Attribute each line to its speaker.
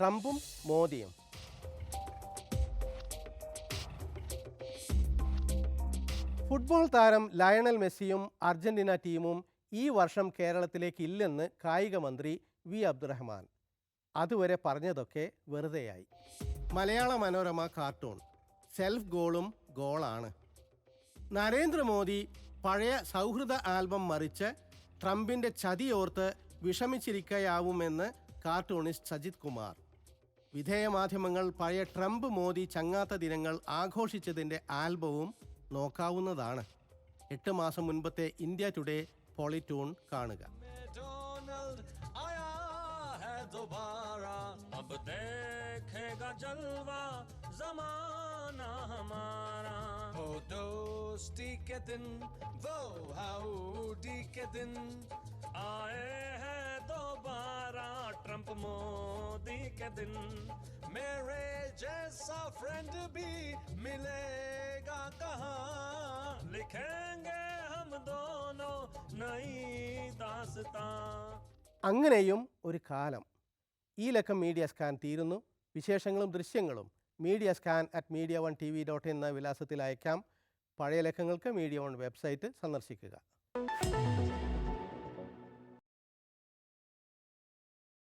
Speaker 1: ട്രംപും മോദിയും. ഫുട്ബോൾ താരം ലയണൽ മെസ്സിയും അർജന്റീന ടീമും ഈ വർഷം കേരളത്തിലേക്ക് ഇല്ലെന്ന് കായിക മന്ത്രി വി അബ്ദുറഹ്മാൻ. അതുവരെ പറഞ്ഞതൊക്കെ വെറുതെയായി. മലയാള മനോരമ കാർട്ടൂൺ. സെൽഫ് ഗോളും ഗോളാണ്. നരേന്ദ്രമോദി പഴയ സൗഹൃദ ആൽബം മറിച്ച് ട്രംപിന്റെ ചതിയോർത്ത് വിഷമിച്ചിരിക്കയാവുമെന്ന് കാർട്ടൂണിസ്റ്റ് സജിത് കുമാർ. വിധേയ മാധ്യമങ്ങൾ പഴയ ട്രംപ് മോദി ചങ്ങാത്ത ദിനങ്ങൾ ആഘോഷിച്ചതിന്റെ ആൽബവും നോക്കാവുന്നതാണ്. എട്ട് മാസം മുൻപത്തെ ഇന്ത്യ ടുഡേ പോളിറ്റൂൺ കാണുക.
Speaker 2: ആയേ ഹെ ദോബാരാ ട്രംപ് മോ के दिन मेरे जैसा फ्रेंड भी मिलेगा कहाँ लिखेंगे हम दोनों नई दास्तां
Speaker 1: അങ്ങനെയും ഒരു കാലം ഈ ലക്കം മീഡിയ സ്കാൻ തീരുന്നു വിശേഷങ്ങളും ദൃശ്യങ്ങളും media scan at media one T V dot എന്ന വിലാസത്തിൽ അയക്കാം പഴയ ലക്കങ്ങൾക്ക് മീഡിയ വൺ വെബ്സൈറ്റ് സന്ദർശിക്കുക